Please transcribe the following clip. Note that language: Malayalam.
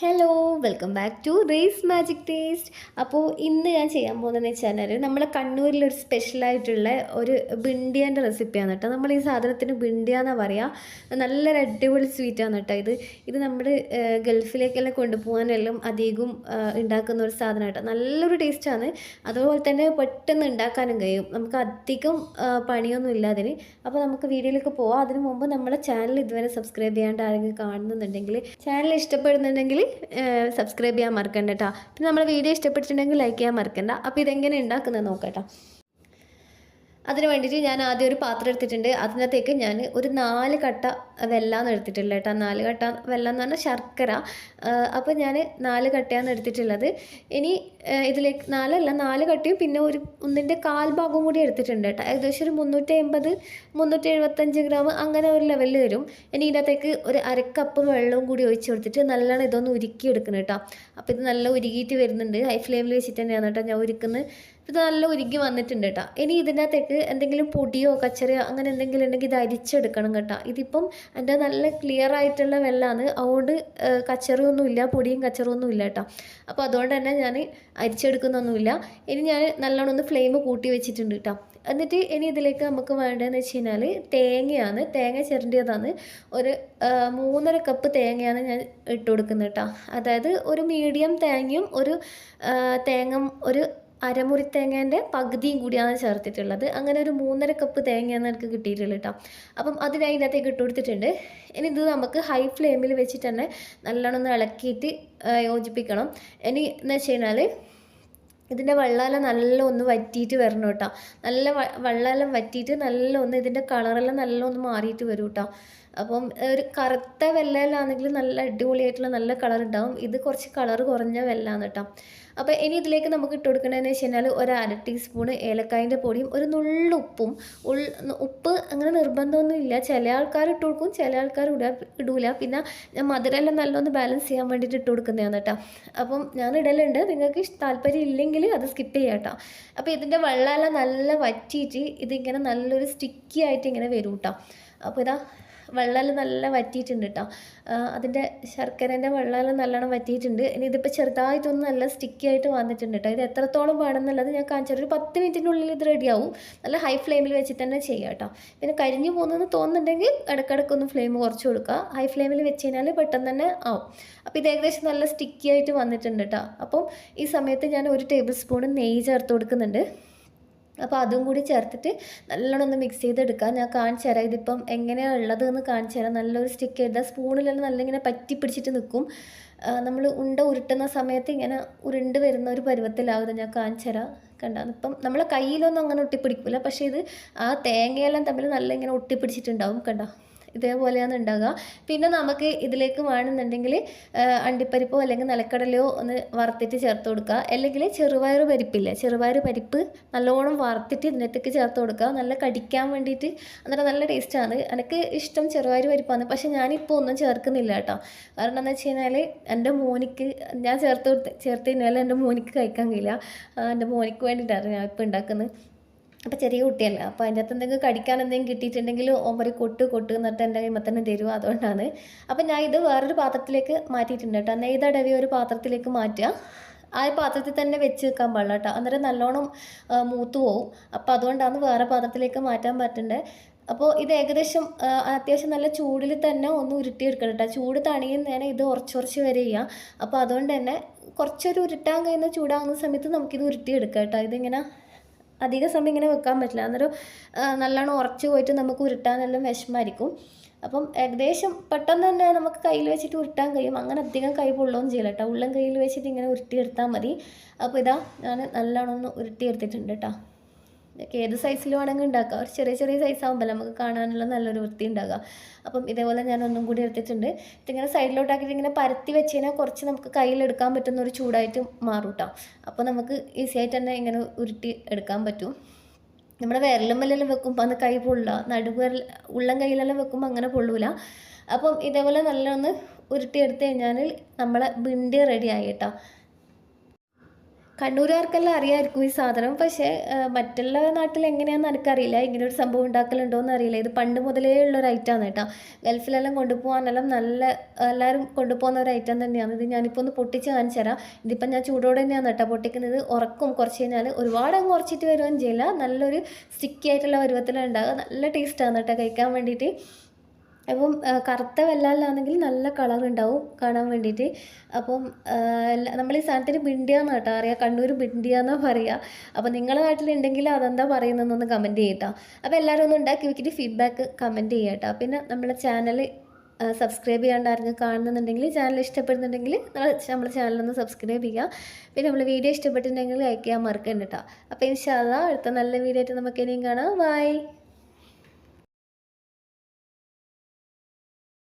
Hello welcome back to race magic taste അപ്പോൾ ഇന്ന് ഞാൻ ചെയ്യാൻ പോകുന്നതെന്ന് വെച്ചാൽ നമ്മൾ കണ്ണൂരിൽ ഒരു സ്പെഷ്യലായിട്ടുള്ള ഒരു ബിണ്ടിയാന്റെ റെസിപ്പിയാണ് കേട്ടോ. നമ്മൾ ഈ സാധനത്തിന് ബിണ്ടിയ എന്നാണ് പറയുക നല്ലൊരു അടിപൊളി സ്വീറ്റാണ് കേട്ടോ ഇത്. ഇത് നമ്മൾ ഗൾഫിലേക്കെല്ലാം കൊണ്ടുപോകാനെല്ലാം അധികം ഉണ്ടാക്കുന്ന ഒരു സാധനം കേട്ടോ. നല്ലൊരു ടേസ്റ്റാണ് അതുപോലെ തന്നെ പെട്ടെന്ന് ഉണ്ടാക്കാനും കഴിയും. നമുക്ക് അധികം പണിയൊന്നും ഇല്ല അതിന്. അപ്പോൾ നമുക്ക് വീഡിയോയിലേക്ക് പോവാം. അതിന് മുമ്പ് നമ്മളെ ചാനൽ ഇതുവരെ സബ്സ്ക്രൈബ് ചെയ്യാണ്ട് ആരെങ്കിലും കാണുന്നുണ്ടെങ്കിൽ ചാനൽ ഇഷ്ടപ്പെടുന്നുണ്ടെങ്കിൽ സബ്സ്ക്രൈബ് ചെയ്യാൻ മറക്കണ്ട കേട്ടോ പിന്നെ നമ്മുടെ വീഡിയോ ഇഷ്ടപ്പെട്ടിട്ടുണ്ടെങ്കിൽ ലൈക്ക് ചെയ്യാൻ മറക്കണ്ട. അപ്പോൾ ഇതെങ്ങനെ ഉണ്ടാക്കുന്നത് നോക്കട്ടോ അതിന് വേണ്ടിയിട്ട് ഞാൻ ആദ്യം ഒരു പാത്രം എടുത്തിട്ടുണ്ട്. അതിനകത്തേക്ക് ഞാൻ ഒരു നാല് കട്ട വെല്ലാന്ന് എടുത്തിട്ടില്ല കേട്ടോ. നാല് കട്ട വെല്ലം എന്ന് പറഞ്ഞാൽ ശർക്കര. അപ്പോൾ ഞാൻ നാല് കട്ടയാണ് എടുത്തിട്ടുള്ളത്. ഇനി ഇതിലേക്ക് നാലല്ല നാല് കട്ടയും പിന്നെ ഒരു ഒന്നിന്റെ കാൽ ഭാഗവും കൂടി എടുത്തിട്ടുണ്ട് കേട്ടോ. ഏകദേശം ഒരു മുന്നൂറ്റി അമ്പത് മുന്നൂറ്റി എഴുപത്തഞ്ച് ഗ്രാം അങ്ങനെ ഒരു ലെവലിൽ വരും. ഇനി ഇതിനകത്തേക്ക് ഒരു അരക്കപ്പ് വെള്ളവും കൂടി ഒഴിച്ച് കൊടുത്തിട്ട് നല്ലോണം ഇതൊന്ന് ഉരുക്കി എടുക്കണം കേട്ടോ. അപ്പോൾ ഇത് നല്ല ഉരുകിയിട്ട് വരുന്നുണ്ട്. ഹൈ ഫ്ലെയിമിൽ വെച്ചിട്ട് തന്നെയാണ് കേട്ടോ ഞാൻ ഉരുക്കുന്നത്. ഇത് നല്ല ഉരുകി വന്നിട്ടുണ്ട് കേട്ടോ. ഇനി ഇതിനകത്തേക്ക് എന്തെങ്കിലും പൊടിയോ കച്ചറിയോ അങ്ങനെ എന്തെങ്കിലും ഉണ്ടെങ്കിൽ ഇത് അരിച്ചെടുക്കണം കേട്ടോ. ഇതിപ്പം എന്റെ നല്ല ക്ലിയർ ആയിട്ടുള്ള വെള്ളമാണ് അതുകൊണ്ട് കച്ചറിയൊന്നുമില്ല പൊടിയും കച്ചറൊന്നും ഇല്ല കേട്ടോ. അപ്പോൾ അതുകൊണ്ട് തന്നെ ഞാൻ അരിച്ചെടുക്കുന്നൊന്നുമില്ല ഇനി ഞാൻ നല്ലോണം ഒന്ന് ഫ്ലെയിം കൂട്ടി വെച്ചിട്ടുണ്ട് കേട്ടോ. എന്നിട്ട് ഇനി ഇതിലേക്ക് നമുക്ക് വേണ്ടതെന്ന് വെച്ച് കഴിഞ്ഞാൽ തേങ്ങയാണ്. തേങ്ങ ചിരണ്ടിയതാണ്. ഒരു മൂന്നര കപ്പ് തേങ്ങയാണ് ഞാൻ ഇട്ട് കൊടുക്കുന്നത് കേട്ടോ. അതായത് ഒരു മീഡിയം തേങ്ങയും ഒരു തേങ്ങ ഒരു അരമുറി തേങ്ങേന്റെ പകുതിയും കൂടിയാണ് ചേർത്തിട്ടുള്ളത്. അങ്ങനെ ഒരു മൂന്നര കപ്പ് തേങ്ങയാണ് എനിക്ക് കിട്ടിയിട്ടുള്ളത് കേട്ടോ അപ്പം അതിന് അതിനകത്തേക്ക് ഇട്ട് കൊടുത്തിട്ടുണ്ട്. ഇനി ഇത് നമുക്ക് ഹൈ ഫ്ലെയിമിൽ വെച്ചിട്ട് തന്നെ നല്ലോണം ഒന്ന് ഇളക്കിയിട്ട് യോജിപ്പിക്കണം. ഇനി എന്ന് വെച്ച് കഴിഞ്ഞാൽ ഇതിന്റെ വെള്ളമെല്ലാം നല്ല ഒന്ന് വറ്റിയിട്ട് വരണം കേട്ടോ നല്ല വെള്ളമെല്ലാം വറ്റിയിട്ട് നല്ല ഒന്ന് ഇതിന്റെ കളറെല്ലാം നല്ല ഒന്ന് മാറിയിട്ട് വരും കേട്ടോ അപ്പം ഒരു കറുത്ത വെള്ളയിലാണെങ്കിൽ നല്ല അടിപൊളിയായിട്ടുള്ള നല്ല കളർ ഉണ്ടാവും. ഇത് കുറച്ച് കളർ കുറഞ്ഞ വെള്ളമാണ് കേട്ടോ. അപ്പോൾ ഇനി ഇതിലേക്ക് നമുക്ക് ഇട്ട് കൊടുക്കണമെന്ന് വെച്ച് കഴിഞ്ഞാൽ ഒരു അര ടീസ്പൂണ് ഏലക്കായന്റെ പൊടിയും ഒരു നുള്ളുപ്പും ഉൾ ഉപ്പ് അങ്ങനെ നിർബന്ധമൊന്നും ഇല്ല. ചില ആൾക്കാർ ഇട്ട് കൊടുക്കും ചില ആൾക്കാർ ഇടാ ഇടൂല. പിന്നെ ഞാൻ മധുരമെല്ലാം നല്ലൊന്ന് ബാലൻസ് ചെയ്യാൻ വേണ്ടിയിട്ട് ഇട്ട് കൊടുക്കുന്നതാണ് കേട്ടോ. അപ്പം ഞാൻ ഇടലുണ്ട്. നിങ്ങൾക്ക് താല്പര്യം ഇല്ലെങ്കിൽ അത് സ്കിപ്പ് ചെയ്യാം കേട്ടോ. അപ്പോൾ ഇതിന്റെ വെള്ളമെല്ലാം നല്ല വറ്റിയിട്ട് ഇതിങ്ങനെ നല്ലൊരു സ്റ്റിക്കി ആയിട്ട് ഇങ്ങനെ വരും കേട്ടോ. അപ്പോൾ ഇതാ വെള്ളമെല്ലാം നല്ല വറ്റിയിട്ടുണ്ട് കേട്ടോ അതിന്റെ ശർക്കരേന്റെ വെള്ളമെല്ലാം നല്ലോണം വറ്റിയിട്ടുണ്ട്. ഇനി ഇതിപ്പോൾ ചെറുതായിട്ടൊന്ന് നല്ല സ്റ്റിക്കി ആയിട്ട് വന്നിട്ടുണ്ട് കേട്ടോ ഇത് എത്രത്തോളം വേണമെന്നുള്ളത് ഞാൻ കാണിച്ചാൽ ഒരു പത്ത് മിനിറ്റിനുള്ളിൽ ഇത് റെഡിയാവും നല്ല ഹൈ ഫ്ലെയിമിൽ വെച്ചിട്ട് തന്നെ ചെയ്യാം കേട്ടോ പിന്നെ കരിഞ്ഞു പോകുന്നതെന്ന് തോന്നുന്നുണ്ടെങ്കിൽ ഇടയ്ക്കിടയ്ക്കൊന്ന് ഫ്ലെയിം കുറച്ച് കൊടുക്കുക. ഹൈ ഫ്ലെയിമിൽ വെച്ച് കഴിഞ്ഞാൽ പെട്ടെന്ന് തന്നെ ആവും. അപ്പോൾ ഇത് ഏകദേശം നല്ല സ്റ്റിക്കി ആയിട്ട് വന്നിട്ടുണ്ട് കേട്ടോ അപ്പം ഈ സമയത്ത് ഞാൻ ഒരു ടേബിൾ സ്പൂൺ നെയ്യ് ചേർത്ത് കൊടുക്കുന്നുണ്ട്. അപ്പോൾ അതും കൂടി ചേർത്തിട്ട് നല്ലോണം ഒന്ന് മിക്സ് ചെയ്തെടുക്കാം. ഞാൻ കാണിച്ചു തരാം. ഇതിപ്പം എങ്ങനെയാണ് ഉള്ളത് എന്ന് കാണിച്ചു തരാം. നല്ലൊരു സ്റ്റിക്ക് ചെയ്താൽ സ്പൂണിലെല്ലാം നല്ല ഇങ്ങനെ പറ്റി പിടിച്ചിട്ട് നിൽക്കും നമ്മൾ ഉണ്ട ഉരുട്ടുന്ന സമയത്ത് ഇങ്ങനെ ഉരുണ്ട് വരുന്ന ഒരു പരുവത്തിലാവുന്നത് ഞാൻ കാണിച്ചു തരാം. കണ്ട? ഇപ്പം നമ്മളെ കയ്യിലൊന്നും അങ്ങനെ ഒട്ടിപ്പിടിക്കില്ല പക്ഷേ ഇത് ആ തേങ്ങയെല്ലാം തമ്മിൽ നല്ല ഇങ്ങനെ ഒട്ടിപ്പിടിച്ചിട്ടുണ്ടാവും. കണ്ട? ഇതേപോലെയാണ് ഉണ്ടാകുക പിന്നെ നമുക്ക് ഇതിലേക്ക് വേണമെന്നുണ്ടെങ്കിൽ അണ്ടിപ്പരിപ്പോ അല്ലെങ്കിൽ നിലക്കടലയോ ഒന്ന് വറുത്തിട്ട് ചേർത്ത് കൊടുക്കുക. അല്ലെങ്കിൽ ചെറുപയർ പരിപ്പില്ലേ? ചെറുപയർ പരിപ്പ് നല്ലോണം വറുത്തിട്ട് ഇതിനകത്തേക്ക് ചേർത്ത് കൊടുക്കുക. നല്ല കടിക്കാൻ വേണ്ടിയിട്ട്. അന്നേരം നല്ല ടേസ്റ്റാണ്. എനിക്ക് ഇഷ്ടം ചെറുപയർ പരിപ്പാണ്. പക്ഷേ ഞാനിപ്പോൾ ഒന്നും ചേർക്കുന്നില്ല കേട്ടോ. കാരണം എന്താ വെച്ച് കഴിഞ്ഞാൽ എന്റെ മോനിക്ക് ഞാൻ ചേർത്ത് ചേർത്ത് കഴിഞ്ഞാൽ എന്റെ മോനിക്ക് കഴിക്കാൻ കഴിയില്ല. എന്റെ മോനിക്ക് വേണ്ടിയിട്ടാണ് ഞാൻ ഇപ്പോൾ ഉണ്ടാക്കുന്നത്. അപ്പോൾ ചെറിയ കുട്ടിയല്ല? അപ്പോൾ അതിന്റെ അകത്ത് എന്തെങ്കിലും കടിക്കാൻ എന്തെങ്കിലും കിട്ടിയിട്ടുണ്ടെങ്കിൽ ഓമ്പറി കൊട്ട് കൊട്ട് എന്നിട്ട് എന്റെ കൈമ തന്നെ തരും. അതുകൊണ്ടാണ്. അപ്പോൾ ഞാൻ ഇത് വേറൊരു പാത്രത്തിലേക്ക് മാറ്റിയിട്ടുണ്ട് കേട്ടോ. നെയ്തടവി ഒരു പാത്രത്തിലേക്ക് മാറ്റുക. ആ പാത്രത്തിൽ തന്നെ വെച്ച് വെക്കാൻ പാടില്ല കേട്ടോ. അന്നേരം നല്ലോണം മൂത്തു പോവും. അപ്പോൾ അതുകൊണ്ടാണ് വേറെ പാത്രത്തിലേക്ക് മാറ്റാൻ പറ്റേണ്ടത് അപ്പോൾ ഇത് ഏകദേശം അത്യാവശ്യം നല്ല ചൂടിൽ തന്നെ ഒന്ന് ഉരുട്ടിയെടുക്കണം കേട്ടോ. ചൂട് തണിയുന്നതിന് ഇത് ഉറച്ചുറച്ച് വരെ ചെയ്യാം അപ്പോൾ അതുകൊണ്ട് തന്നെ കുറച്ചൊരു ഉരുട്ടാൻ കഴിയുന്ന ചൂടാകുന്ന സമയത്ത് നമുക്കിത് ഉരുട്ടിയെടുക്കാം കേട്ടോ. ഇതിങ്ങനെ അധിക സമയം ഇങ്ങനെ വെക്കാൻ പറ്റില്ല. അന്നേരം നല്ലോണം ഉറച്ച് പോയിട്ട് നമുക്ക് ഉരുട്ടാനെല്ലാം വിഷമായിരിക്കും അപ്പം ഏകദേശം പെട്ടെന്ന് തന്നെ നമുക്ക് കയ്യിൽ വെച്ചിട്ട് ഉരുട്ടാൻ കഴിയും. അങ്ങനെ അധികം കൈ പൊള്ളുകയും ചെയ്യില്ല കേട്ടോ. ഉള്ളം കയ്യിൽ വെച്ചിട്ട് ഇങ്ങനെ ഉരുട്ടിയെടുത്താൽ മതി. അപ്പോൾ ഇതാ ഞാൻ നല്ലോണം ഒന്ന് ഉരുട്ടിയെടുത്തിട്ടുണ്ട് കേട്ടോ. ഏത് സൈസിൽ വേണമെങ്കിൽ ഉണ്ടാക്കാം ഒരു ചെറിയ ചെറിയ സൈസ് ആകുമ്പോൾ നമുക്ക് കാണാനുള്ള നല്ലൊരു വൃത്തി ഉണ്ടാകാം അപ്പം ഇതേപോലെ ഞാൻ ഒന്നും കൂടി എടുത്തിട്ടുണ്ട്. ഇതിങ്ങനെ സൈഡിലോട്ടാക്കിയിട്ട് ഇങ്ങനെ പരത്തി വെച്ച് കഴിഞ്ഞാൽ കുറച്ച് നമുക്ക് കയ്യിലെടുക്കാൻ പറ്റുന്ന ഒരു ചൂടായിട്ട് മാറും കേട്ടോ അപ്പോൾ നമുക്ക് ഈസി ആയിട്ട് തന്നെ ഇങ്ങനെ ഉരുട്ടി എടുക്കാൻ പറ്റും. നമ്മുടെ വിരലും വല്ലെല്ലാം വെക്കുമ്പോൾ അന്ന് കൈ പൊള്ളുക. നടുവിരൽ ഉള്ളം കയ്യിലെല്ലാം വെക്കുമ്പോൾ അങ്ങനെ പൊള്ളൂല. അപ്പം ഇതേപോലെ നല്ലൊന്ന് ഉരുട്ടി എടുത്തു കഴിഞ്ഞാൽ നമ്മളെ ബിണ്ടി റെഡി ആയി കേട്ടോ കണ്ണൂരുകാർക്കെല്ലാം അറിയാമായിരിക്കും ഈ സാധനം. പക്ഷേ മറ്റുള്ള നാട്ടിൽ എങ്ങനെയാണെന്ന് എനിക്കറിയില്ല. ഇങ്ങനെ ഒരു സംഭവം ഉണ്ടാക്കലുണ്ടോയെന്ന് അറിയില്ല ഇത് പണ്ട് മുതലേ ഉള്ള ഒരു ഐറ്റമാണ് കേട്ടോ. ഗൾഫിലെല്ലാം കൊണ്ടുപോകാനെല്ലാം നല്ല എല്ലാവരും കൊണ്ടുപോകുന്ന ഒരു ഐറ്റം തന്നെയാണ്. ഇത് ഞാനിപ്പോൾ ഒന്ന് പൊട്ടിച്ച് കാണിച്ചു തരാം. ഇതിപ്പം ഞാൻ ചൂടോടെ തന്നെയാണ് കേട്ടോ പൊട്ടിക്കുന്നത്. ഉറക്കും കുറച്ച് കഴിഞ്ഞാൽ ഒരുപാട് അങ്ങ് ഉറച്ചിട്ട് വരുകയും ചെയ്യില്ല. നല്ലൊരു സ്റ്റിക്കി ആയിട്ടുള്ള പരുവത്തിലുണ്ടാകുക നല്ല ടേസ്റ്റാണ് കേട്ടോ കഴിക്കാൻ വേണ്ടിയിട്ട്. അപ്പം കറുത്ത വെള്ളാലാണെങ്കിൽ നല്ല കളർ ഉണ്ടാവും കാണാൻ വേണ്ടിയിട്ട്. അപ്പം നമ്മൾ ഈ സാധനത്തിന് ബിണ്ടിയാന്ന് കേട്ടോ അറിയാം. കണ്ണൂർ ബിണ്ടിയാന്നാ പറയുക അപ്പോൾ നിങ്ങളുടെ നാട്ടിലുണ്ടെങ്കിൽ അതെന്താ പറയുന്നതെന്നൊന്ന് കമന്റ് ചെയ്യട്ടോ. അപ്പോൾ എല്ലാവരും ഒന്ന് ഉണ്ടാക്കി വെക്കിയിട്ട് ഫീഡ്ബാക്ക് കമന്റ് ചെയ്യാട്ടോ പിന്നെ നമ്മുടെ ചാനൽ സബ്സ്ക്രൈബ് ചെയ്യാണ്ട് ആരെങ്കിലും കാണുന്നുണ്ടെങ്കിൽ ചാനൽ ഇഷ്ടപ്പെടുന്നുണ്ടെങ്കിൽ നമ്മുടെ ചാനലൊന്ന് സബ്സ്ക്രൈബ് ചെയ്യുക പിന്നെ നമ്മൾ വീഡിയോ ഇഷ്ടപ്പെട്ടിട്ടുണ്ടെങ്കിൽ ലൈക്ക് ചെയ്യാൻ മറക്കണ്ട കേട്ടോ. അപ്പോൾ ഇൻഷാല്ല അടുത്ത നല്ല വീഡിയോ ആയിട്ട് നമുക്ക് ഇനിയും കാണാം. ബൈ